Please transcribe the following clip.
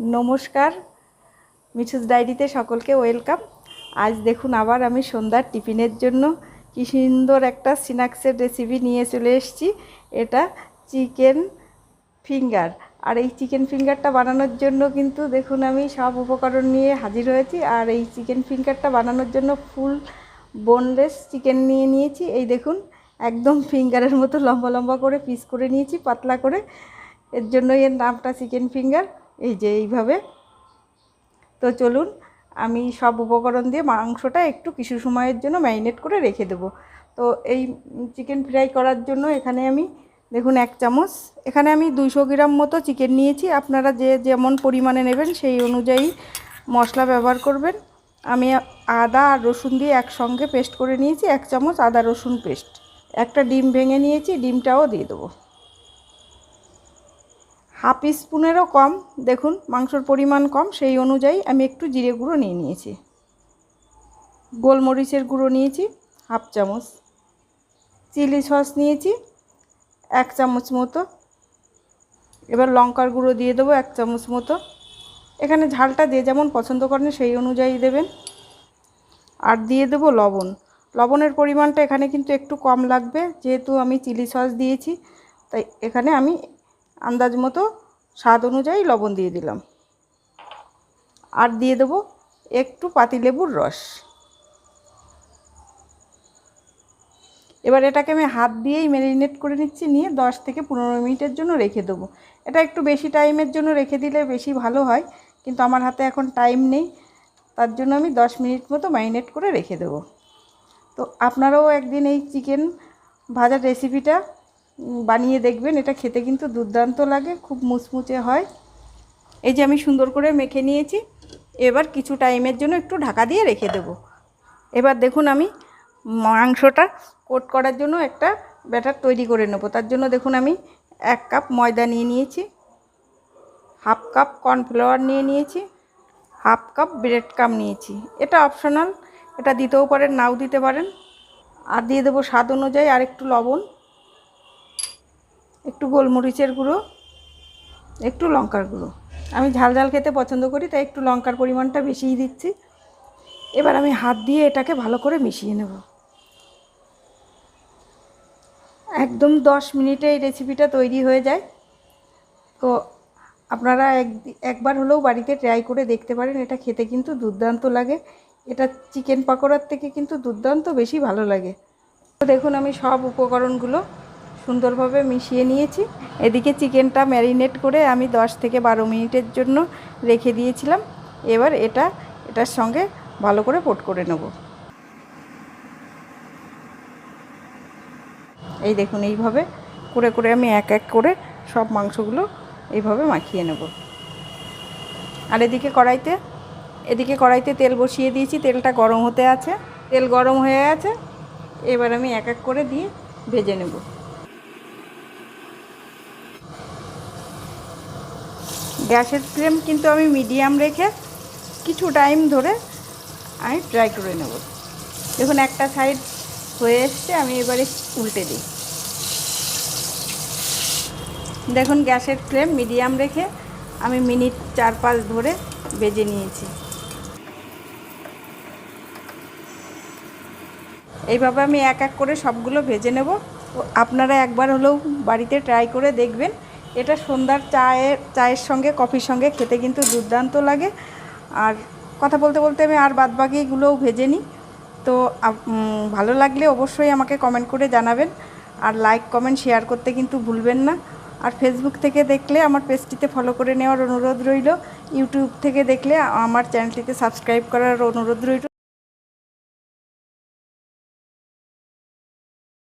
নমস্কার। মিঠুস ডায়েরিতে সকলকে ওয়েলকাম। আজ দেখুন আবার আমি সন্ধ্যার টিফিনের জন্য কি সুন্দর একটা স্ন্যাক্সের রেসিপি নিয়ে চলে এসেছি। এটা চিকেন ফিঙ্গার। আর এই চিকেন ফিঙ্গারটা বানানোর জন্য কিন্তু দেখুন আমি সব উপকরণ নিয়ে হাজির হয়েছি। আর এই চিকেন ফিঙ্গারটা বানানোর জন্য ফুল বোনলেস চিকেন নিয়ে নিয়েছি। এই দেখুন, একদম ফিঙ্গারের মতো লম্বা লম্বা করে পিস করে নিয়েছি, পাতলা করে। এর জন্যই এর নামটা চিকেন ফিঙ্গার। এই যে এইভাবে। তো চলুন, আমি সব উপকরণ দিয়ে মাংসটা একটু কিছু সময়ের জন্য ম্যারিনেট করে রেখে দেবো। তো এই চিকেন ফ্রাই করার জন্য এখানে আমি, দেখুন, এক চামচ। এখানে আমি দুইশো গ্রাম মতো চিকেন নিয়েছি। আপনারা যে যেমন পরিমাণে নেবেন সেই অনুযায়ী মশলা ব্যবহার করবেন। আমি আদা আর রসুন দিয়ে একসঙ্গে পেস্ট করে নিয়েছি। এক চামচ আদা রসুন পেস্ট। একটা ডিম ভেঙে নিয়েছি, ডিমটাও দিয়ে দেবো। হাফ স্পুনেরও কম, দেখুন, মাংসর পরিমাণ কম, সেই অনুযায়ী আমি একটু জিরে গুঁড়ো নিয়ে নিয়েছি। গোলমরিচের গুঁড়ো নিয়েছি, হাফ চামচ। চিলি সস নিয়েছি, এক চামচ মতো। এবার লঙ্কার গুঁড়ো দিয়ে দেবো এক চামচ মতো। এখানে ঝালটা যে যেমন পছন্দ করেন, সেই অনুযায়ী দেবেন। আর দিয়ে দেবো লবণ। লবণের পরিমাণটা এখানে কিন্তু একটু কম লাগবে, যেহেতু আমি চিলি সস দিয়েছি, তাই এখানে আমি আন্দাজ মতো স্বাদ অনুযায়ী লবণ দিয়ে দিলাম। আর দিয়ে দেবো একটু পাতিলেবুর রস। এবার এটাকে আমি হাত দিয়েই ম্যারিনেট করে নিচ্ছি, নিয়ে দশ থেকে পনেরো মিনিটের জন্য রেখে দেবো। এটা একটু বেশি টাইমের জন্য রেখে দিলে বেশি ভালো হয়, কিন্তু আমার হাতে এখন টাইম নেই, তার জন্য আমি দশ মিনিট মতো ম্যারিনেট করে রেখে দেবো। তো আপনারাও একদিন এই চিকেন ভাজার রেসিপিটা বানিয়ে দেখবেন, এটা খেতে কিন্তু দুর্দান্ত লাগে, খুব মুচমুচে হয়। এই যে আমি সুন্দর করে মেখে নিয়েছি, এবার কিছু টাইমের জন্য একটু ঢাকা দিয়ে রেখে দেব। এবার দেখুন আমি মাংসটা কোট করার জন্য একটা ব্যাটার তৈরি করে নেব। তার জন্য দেখুন আমি এক কাপ ময়দা নিয়ে নিয়েছি, হাফ কাপ কর্নফ্লাওয়ার নিয়ে নিয়েছি, হাফ কাপ ব্রেড কাম নিয়েছি। এটা অপশনাল, এটা দিতেও পারেন, নাও দিতে পারেন। আর দিয়ে দেবো স্বাদ অনুযায়ী আর একটু লবণ। একটু গোলমরিচের গুঁড়ো, একটু লঙ্কার গুঁড়ো। আমি ঝাল ঝাল খেতে পছন্দ করি, তাই একটু লঙ্কার পরিমাণটা বেশিই দিচ্ছি। এবার আমি হাত দিয়ে এটাকে ভালো করে মিশিয়ে নেব। একদম দশ মিনিটে এই রেসিপিটা তৈরি হয়ে যায়। তো আপনারা এক একবার হলেও বাড়িতে ট্রাই করে দেখতে পারেন, এটা খেতে কিন্তু দুর্দান্ত লাগে। এটা চিকেন পাকোড়ার থেকে কিন্তু দুর্দান্ত বেশি ভালো লাগে। তো দেখুন আমি সব উপকরণগুলো সুন্দরভাবে মিশিয়ে নিয়েছি। এদিকে চিকেনটা ম্যারিনেট করে আমি 10 থেকে বারো মিনিটের জন্য রেখে দিয়েছিলাম। এবার এটা, এটার সঙ্গে ভালো করে পোট করে নেব। এই দেখুন, এইভাবে করে করে আমি এক এক করে সব মাংসগুলো এইভাবে মাখিয়ে নেব। আর এদিকে কড়াইতে এদিকে কড়াইতে তেল বসিয়ে দিয়েছি। তেলটা গরম হতে আছে। তেল গরম হয়ে আছে। এবার আমি এক এক করে দিয়ে ভেজে নেব। গ্যাসের ফ্লেম কিন্তু আমি মিডিয়াম রেখে কিছু টাইম ধরে আমি ফ্রাই করে নেব। দেখুন, একটা সাইড হয়ে এসছে, আমি এবারে উল্টে দিই। দেখুন, গ্যাসের ফ্লেম মিডিয়াম রেখে আমি মিনিট চার পাঁচ ধরে বেজে নিয়েছি। এইভাবে আমি এক এক করে সবগুলো ভেজে নেব। আপনারা একবার হলেও বাড়িতে ট্রাই করে দেখবেন। এটা সন্ধ্যার চায়ের চায়ের সঙ্গে, কফির সঙ্গে খেতে কিন্তু দুর্দান্ত লাগে। আর কথা বলতে বলতে আমি আর বাদ বাকিগুলোও ভেজে নিই। তো ভালো লাগলে অবশ্যই আমাকে কমেন্ট করে জানাবেন। আর লাইক কমেন্ট শেয়ার করতে কিন্তু ভুলবেন না। আর ফেসবুক থেকে দেখলে, আমার পেজটিতে ফলো করে নেওয়ার অনুরোধ রইল। ইউটিউব থেকে দেখলে, আমার চ্যানেলটিতে সাবস্ক্রাইব করার অনুরোধ রইল।